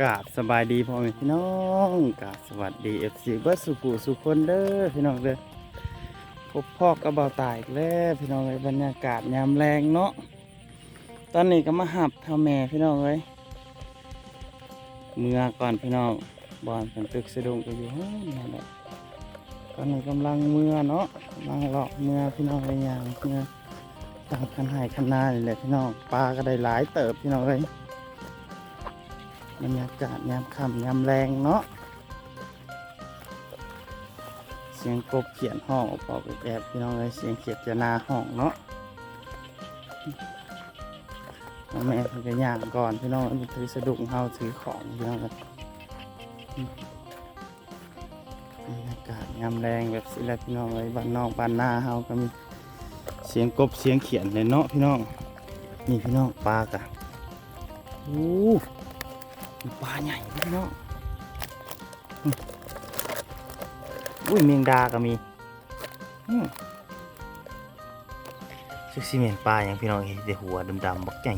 กราบสบายดีพ่อแม่พี่น้องกราบสวัสดีเอฟซีเบิร์สุขุสุคนเด้อพี่น้องเด้อพบพ่อกับเบาตายอีกแล้วพี่น้องเลยบรรยากาศยามแรงเนาะตอนนี้ก็มาหับท่าแม่พี่น้องเลยเมื่อก่อนพี่น้องบอลเป็นตึกสะดุ้งก็อยู่นั่นแหละตอนนี้กำลังเมื่อเนาะกำลังเลาะเมื่อพี่น้องเลยอย่างเมื่อตามคันไห้คันนานี่แหละพี่น้องปลาก็ได้หลายเติบพี่น้องเลย บรรยากาศยามค่ำยามแรงเนาะเสียงกบเขียนห้องปอกแอบพี่น้องเลยเสียงเขียดจะนาห้องเนาะแล้วแม่เพิ่นย่างก่อนพี่น้องมันถือสะดุ้งเฮาถือของพี่น้องบรรยากาศยามแรงแบบสิแหละพี่น้องเลยบ้านนอกบ้านนาเฮาก็มีเสียงกบเสียงเขียนเลยเนาะพี่น้องนี่พี่น้องปลากะโอ้ ปลาใหญ่พี่น้องอืมอุ้ยเมียงดาก็มีอืมซึกซีเมนปลาอย่างพี่น้องเห็นแต่หัวดำๆบักใหญ่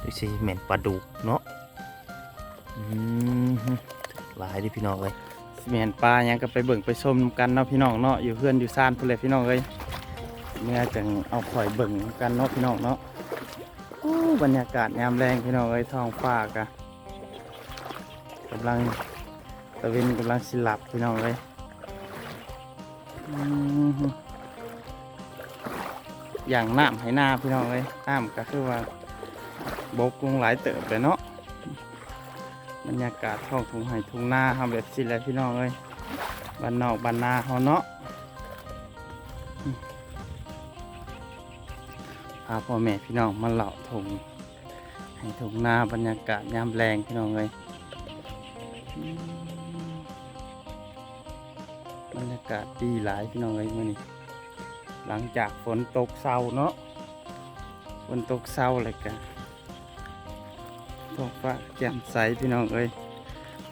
ซึกซีเมนปลาดุกเนาะอืมหลายเดิพี่น้องเลยซีเมนปลาอย่างก็ไปเบิ่งไปชมกันเนาะพี่น้องเนาะอยู่เพื่อนอยู่ซ่านพุ่นเลยพี่น้องเลยเมื่อจังเอาข่อยเบิ่งกันเนาะพี่น้องเนาะโอ้บรรยากาศยามแรงพี่น้องเลยท้องฟ้ากะ กำลังตะเวนกำลังสิหลับพี่น้องเลยอย่างน้ำให้หน้าพี่น้องเลยน้ำก็คือว่าบกลงหลายเติบเลยเนาะบรรยากาศท้องทุ่งไห่ทุ่งนาทำแบบสิแหละพี่น้องเลยบ้านนอกบ้านนาเขาเนาะพาพ่อแม่พี่น้องมาเหล่าทงให้ทุ่งนาบรรยากาศยามแรงพี่น้องเลย บรรยากาศดีหลายพี่น้องเอ้ยมื่อนี้หลังจากฝนตกเศร้าเนาะฝนตกเศร้าเลยกันท้องฟ้าแจ่มใสพี่น้องเอ้ย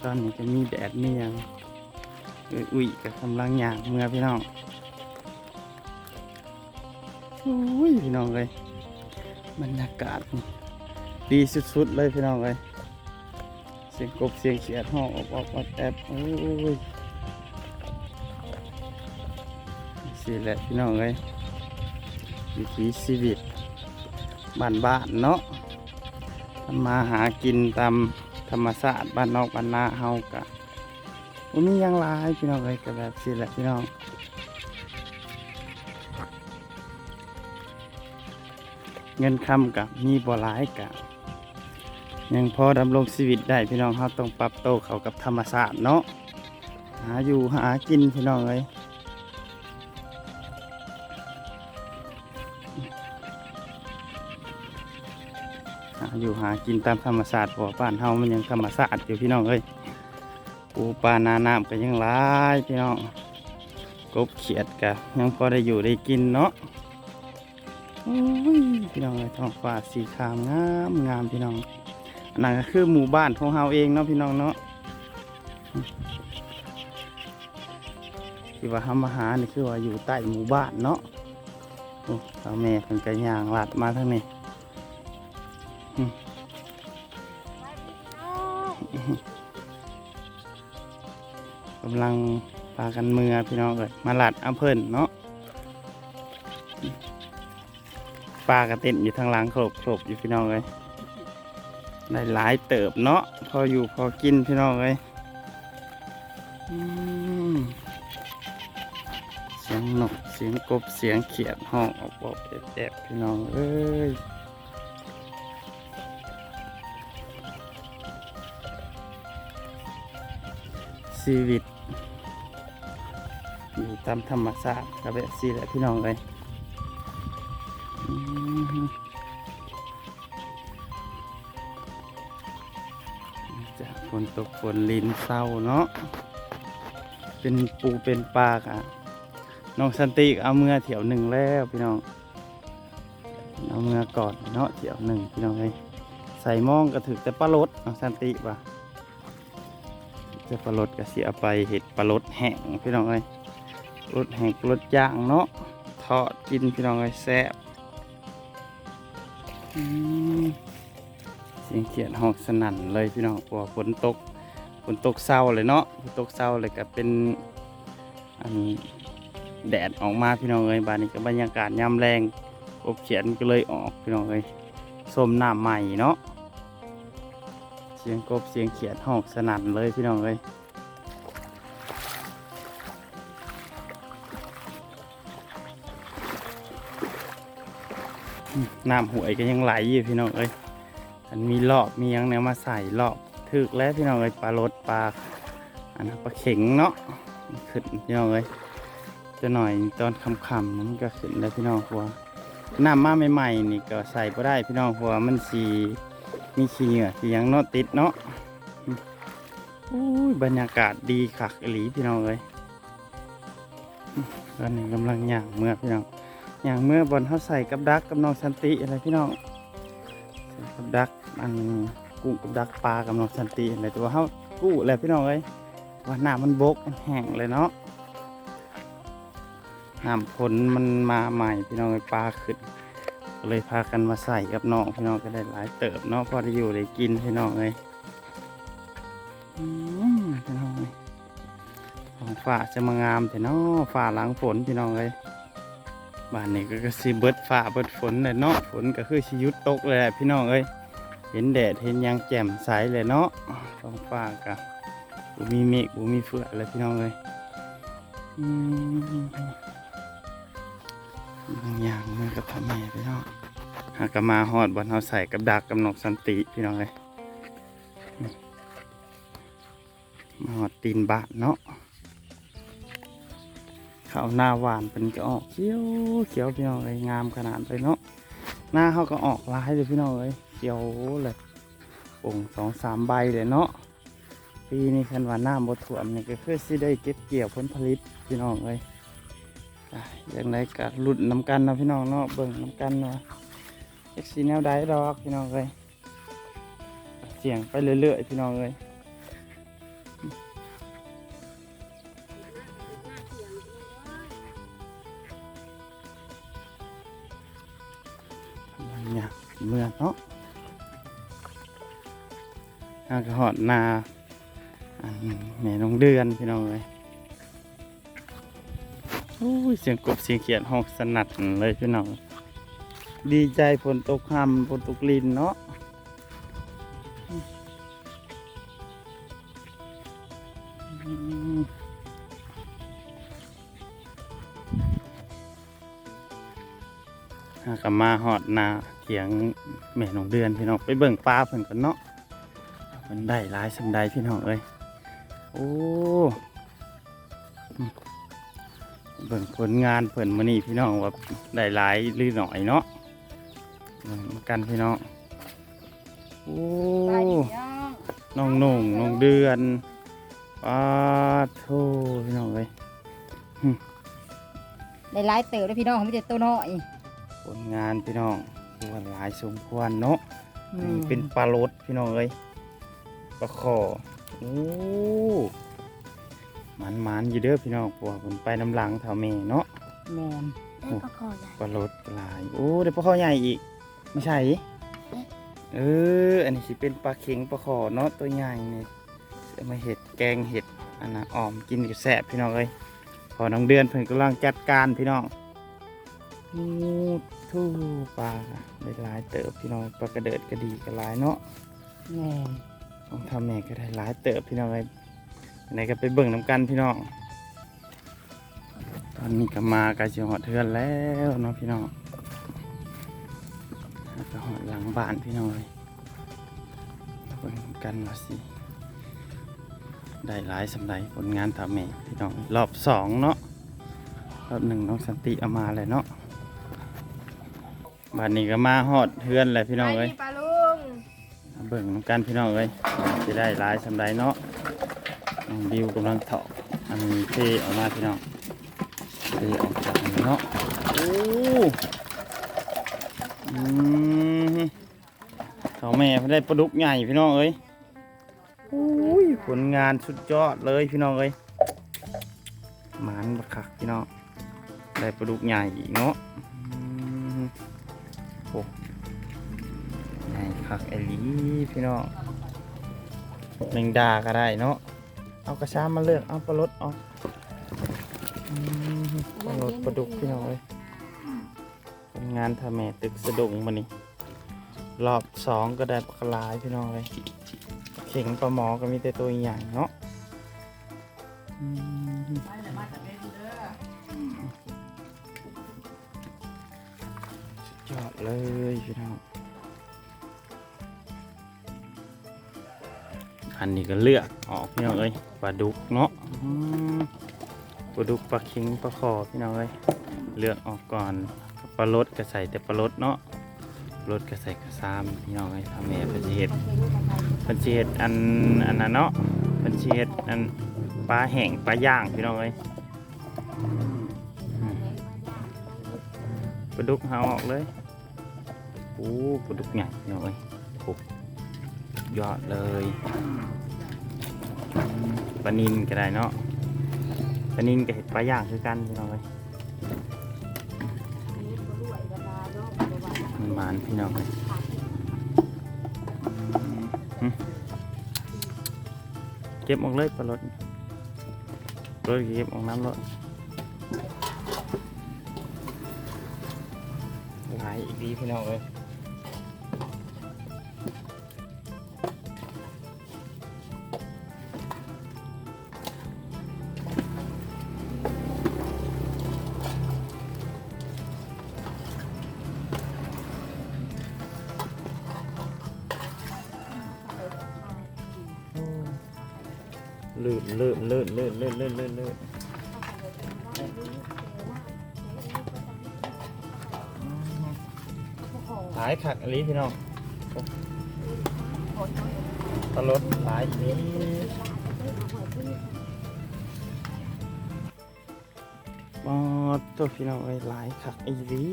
ตอนนี้ก็มีแดดมีหยังอุ้ยกับกำลังย่างเมื่อพี่น้องอุ้ยพี่น้องเอ้ยบรรยากาศดีสุดๆเลยพี่น้องเอ้ย สียงกบเสียงเขียดห้องออกออกออกแอบโอ้ยสิแหละพี่น้องเอ้ยวิถีชีวิตบ้านบ้านเนาะทำมาหากินตามธรรมชาติบ้านนอกบ้านนาเฮากะบ่มีหยังลายพี่น้องเอ้ยก็แบบสิแหละพี่น้องเงินคำกับมีบ่หลายกะ ยังพอดำรงชีวิตได้พี่น้องเขาต้องปรับโตเขากับธรรมชาสติเนาะหาอยู่หากินพี่น้องเลยหาอยู่หากินตามธรรมชาติเพราะว่าบ้านเฮามันยังธรรมชาสติอยู่พี่น้องเอ้ยปูปลานาน้ำก็ยังหลายพี่น้องกบเขียดกะยังพอได้อยู่ได้กินเนาะพี่น้องเอ้ยท้องฟ้าสีขาวงามงามพี่น้อง นนั้นก็คือหมู่บ้านของเฮาเองเนาะพี่น้องเนาะที่ว่าเฮามาหานี่คือว่าอยู่ใต้หมู่บ้านเนาะโอ้สาวแม่เพิ่นก็ย่างลัดมาทางนี้กำลังพากันเมือพี่น้องเลยมาลัดอาเพิ่นเนาะปลากระเต้นอยู่ทางหลังโขบโขบอยู่พี่น้องเลย ได้หลายเติบเนาะพออยู่พอกินพี่น้องเลยเสียงนกเสียงกบเสียงเขียดห้องออกบอกแอบพี่น้องเอ้ยชีวิตอยู่ตามธรรมชาติกับแบบซีแหละพี่น้องเลย นตกฝนลินเศร้าเนาะเป็นปูเป็นปลากอะน้องสันติเอาเมื่อเถียวหนึ่งแล้วพี่น้องเอาเมื่อก่อนเนาะเถียวหนึ่งพี่น้องเลยใส่มองก็ถือแต่ปลารดน้องสันติป่ะแต่ปลารดก็เสียไปเห็ดปลารดแห้งพี่น้องเลยรดแห้งรดย่างเนาะทอดกินพี่น้องเลยแซ่บอืม เสียงเขียดหอกสนั่นเลยพี่น้องเพราะว่าฝนตกฝนตกเศร้าเลยเนาะฝนตกเศร้าเลยก็เป็นอันแดดออกมาพี่น้องเอ้ยบานนี้ก็บรรยากาศยามแรงอบเขียนก็เลยออกพี่น้องเอ้ยส้มน้ำใหม่เนาะเสียงกบเสียงเขียดหอกสนั่นเลยพี่น้องเอ้ยน้ำหวยก็ยังไหลอยู่พี่น้องเอ้ย อันมีรอบมียังแนวมาใส่รอบถึกแล้วพี่น้องเอ้ยปลารดปลาอันนั้นปลาเข็งเนาะขึ้นพี่น้องเอ้ยจะหน่อยตอนคำๆนั้นก็ขึ้นแล้วพี่น้องหัวน้ำมาใหม่ๆนี่ก็ใส่ก็ได้พี่น้องหัวมันสีมีขี้เหงื่อที่ยังเนาะติดเนาะอุ้ยบรรยากาศดีคักหลีพี่น้องเอ้ยตอนนี้กำลังย่างเมื่อพี่น้องอย่างเมื่อบอลเขาใส่กับดักกับน้องสันติอะไรพี่น้อง กับดักอันกุ้งกับดักปลากับน้องสันติอะไรตัวเขากู้แหละพี่น้องเอ้ยว่าน้ำมันบกมันแห้งเลยเนาะน้ำฝนมันมาใหม่พี่น้องเอ้ยปลาขึ้นก็เลยพากันมาใส่กับน้องพี่น้องก็ได้หลายเติบเนาะพอได้อยู่ได้กินพี่น้องเอ้ยอืมพี่น้องเอ้ยฝ่าจะมางามแต่เนาะฝ่าหลังฝนพี่น้องเอ้ย บ้านนี้ก็ก็สิเบิดฟ้าเบิดฝนเลยเนาะฝนก็คือชิยุดตกเลยแหละพี่น้องเอ้ยเห็นแดดเห็นยางแจ่มใสเลยเนาะท้องฟ้าก็บ่มีเมฆบ่มีเฟือกเลยพี่น้องเอ้ยบางอย่างมันก็ทำแม่พี่น้องหากมาฮอดบนเฮาใส่กับดักกับนกสันติพี่น้องเอ้ยมาฮอดตีนบ้านเนาะ ข้าวหน้าหวานเป็นก็ออกเขียวเขียวพี่น้องเลยงามขนาดเลยเนาะหน้าเขาก็ออกลายเลยพี่น้องเลยเขียวเลยป่งสองสามใบเลยเนาะปีนี้คันว่าน้ำบดถ่วมนี่ก็คือสิได้เก็บเกี่ยวผลผลิตพี่น้องเลยอย่างไรก็หลุดน้ำกันนะพี่น้องเนาะเบิ่งน้ำกันเนาะเอ็กซีแนวใดดอกพี่น้องเลยเสียงไปเรื่อยๆพี่น้องเลย เมื่อเนาะอากหอดนาอันแม่น้องเดือนพี่น้องเลยโอ้ยเสียงกบเสียงเขียดหอกสนัดเลยพี่น้อง ดีใจฝนตกหำฝนตกลินเนาะ กนมาหอดนาเถียงแม่นองเดือนพี่น้องไปเบิ่งปลาเพิ่นกันเนาะมันได้หลายสำใดพี่น้องเอ้ยโอ้เบิ่งผลงานเพิ่นมื้อนี้พี่น้องว่าได้หลายหรือหน่อยเนาะงกันพี่น้องโอ้น้องนุ่งน้องเดือนปลาโทพี่น้องเอ้ยได้หลายเติบแล้พี่น้องไม่ใช่ตัวน้อย ผลงานพี่น้องคือว่าหลายสมควรเนาะอืนี่มเป็นปลาลดพี่น้องเอ้ยปลาคอโอ้มันมันๆอยู่เด้อพี่น้องปวผมไปน้ำหลังเท่าเมเนาะแมนได้ปลาคอใหญ่ปลาลดปลายโอ้ได้ปลาคอใหญ่อีกไม่ใช่เอออันนี้สิเป็นปลาเข็งปลาคอเนาะตัวใหญ่นี่เอามาเห็ดแกงเห็ดอันน่ะอ่อมกินกับแสบพี่น้องเอ้ยพอน้องเดือนเพิ่นกำลังจัดการพี่น้อง มูทู่ปลาได้หลายเติบพี่น้องปลากระเดิดกระดีกระลายเนาะแมนต้องทำแม่ก็ได้หลายเติบพี่น้องเลยไหนก็ไปเบิ่งน้ำกันพี่น้องตอนนี้ก็มากาจิหอดเทือนแล้วเนาะพี่น้องแล้วก็หอดหลังบ้านพี่น้องเลยเบิ่งน้ำกันว่าสิได้หลายสำไรผลงานทำแม่พี่น้องรอบสองเนาะรอบหนึ่งน้องสันติเอามาเลยเนาะ บ้านนี้ก็มาหอดเทือนเลยพี่น้องเลยปลาลุงมาเบิ่งน้ำกันพี่น้องเอ้ยจะได้หลายสำไรเนาะน้องบิวกำลังเถาะอันนี้เทออกมาพี่น้องเทออกจากอันนี้เนาะโอ้อืมเขาแม่เพิ่นได้ปลาดุกใหญ่พี่น้องเอ้ยโอ้ยผลงานสุดยอดเลยพี่น้องเอ้ยหมานบักคักพี่น้องได้ปลาดุกใหญ่อีกเนาะ อืมโอ้ใหญ่คคักไอหลีพี่น้องแมงดาก็ได้เนาะ เอากระชามมาเลือก เอาปลาลดเอาอืมปลาลดปลาดุกพี่น้องเลยเป็นงานทำแม่ตึกสะดุงมานี่รอบสองก็ได้ปลากระลายพี่น้องเลยเข่งปลาหมอก็มีแต่ตัวใหญ่เนาะ ยอดเลยพี่น้องอันนี้ก็เลือกออกพี่น้องเอ้ยปลาดุกเนาะอืมปลาดุกปลาคิงปลาคอพี่น้องเอ้ยเลือกออกก่อนปลาลดก็ใส่แต่ปลาลดเนาะปลดก็ใส่กระซามพี่น้องเอ้ยทำแม่เป็นสิเห็ดเป็นสิเห็ดอันอันนั้นเนาะเป็นสิเห็ดอันปลาแห้งปลาย่างพี่น้องเอ้ย ปลาดุกหาออกเลยโอ้ปลาดุกใหญ่พี่อยโอ้ยอดเลยปลานินก็ได้เนาะปลานินกับเห็ดปลาย่างคือกันพี่น้องเอ้ยมันหมานพี่น้องเอ้ยเก็บออกเลยปลารถรถเก็บออกน้ำรถ ดีพี่น้องเอ้ยลื่นลื่นลื่นลื่นลื่นลื่นลื่นายขักอลีพี่น้องตลดหลายอีบอตัวพี่น้องเอ้ยหลายขักอีหลี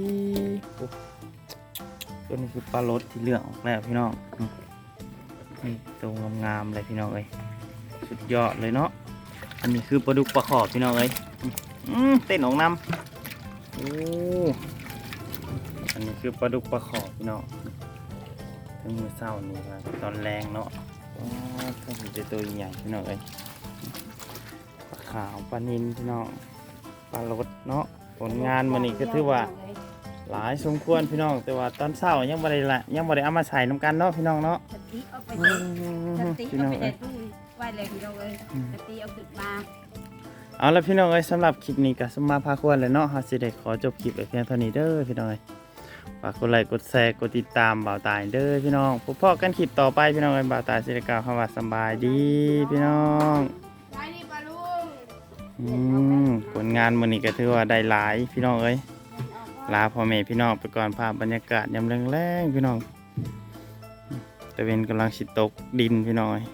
ตัวนี้คือปลาลดที่เหลืองออกแล้วพี่น้องนี่ตัวงามๆเลยพี่น้องเอ้ยสุดยอดเลยเนาะอันนี้คือปลาดุกปลาขอบพี่น้องเอ้ยเต้นออกน้ำโอ้ อันนี้คือปลาดุกปลาขอบพี่น้องทั้งมือเศร้านี่ครับตอนแรงเนาะว้าวถ้าเป็นตัวใหญ่พี่น้องเอ้ยปลาขาวปลานินพี่น้องปลาลดเนาะผลงานมันนี่ก็ถือว่าหลายสมควรพี่น้อง แต่ว่าตอนเช้ายังบ่ได้ละยังบ่ได้เอามาใส่น้ำกันเนาะพี่น้องเนาะสติเอาไปอืใส่มสติพี่เอาน้องไปใส่เอ้ยตู้ไว้เลยพี่น้องเอ้ยสติเอาขึ้นมาเอาละพี่น้องเอ้ยสำหรับคลิปนี้ก็สมมาพาควรเลยเนาะฮาสิได้ขอจบคลิปไว้เพียงเท่านี้เด้อพี่น้องเอ้ย ฝากกดไลค์กดแชร์กดติดตามบ่าวตายเด้อพี่น้องพบพอกันคลิปต่อไปพี่น้องเอ้ยบ่าวตายสิได้กล่าวคำว่าสำบายดีพี่น้องไปนี่ปลาลุงอืมผลงานมื้อนี้ก็ถือว่าได้หลายพี่น้องเอ้ยลาพ่อแม่พี่น้องไปก่อนภาพบรรยากาศยามแรงๆพี่น้องตะเวนกำลังสิตกดินพี่น้องเอ้ย